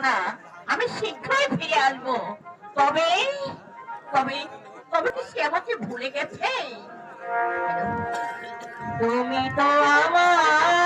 না, আমি শীঘ্রই ফিরে আসব। তবে তবে তবে কি সে আমাকে ভুলে গেছে? তুমি তো আমার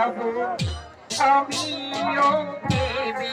যাব আমিও ভেবে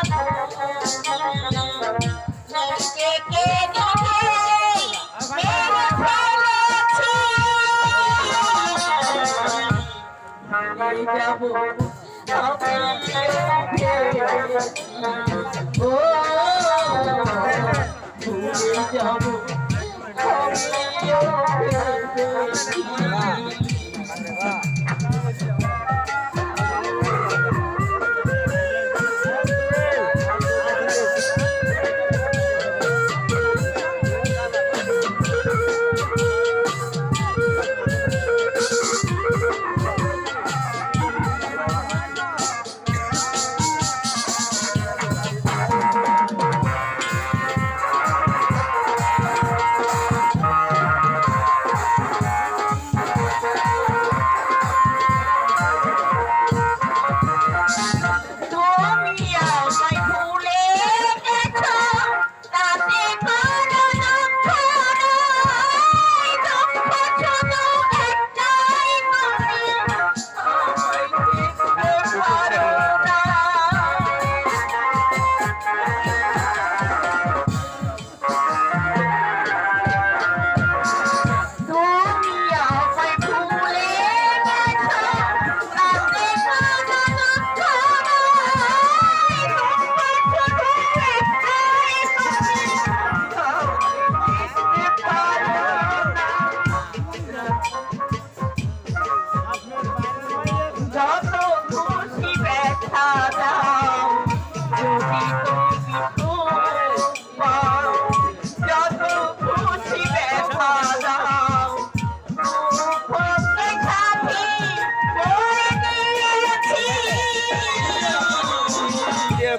Yeah.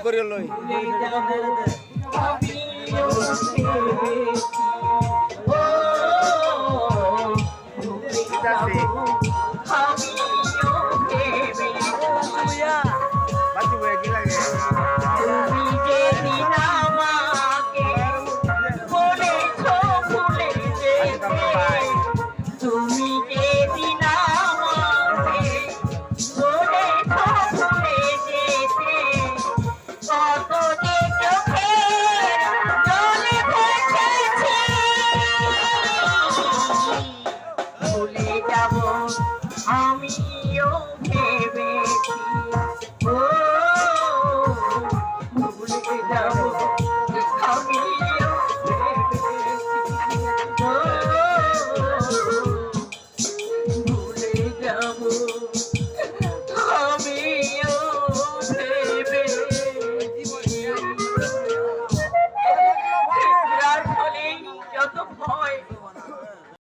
করে লই ভুলে যাব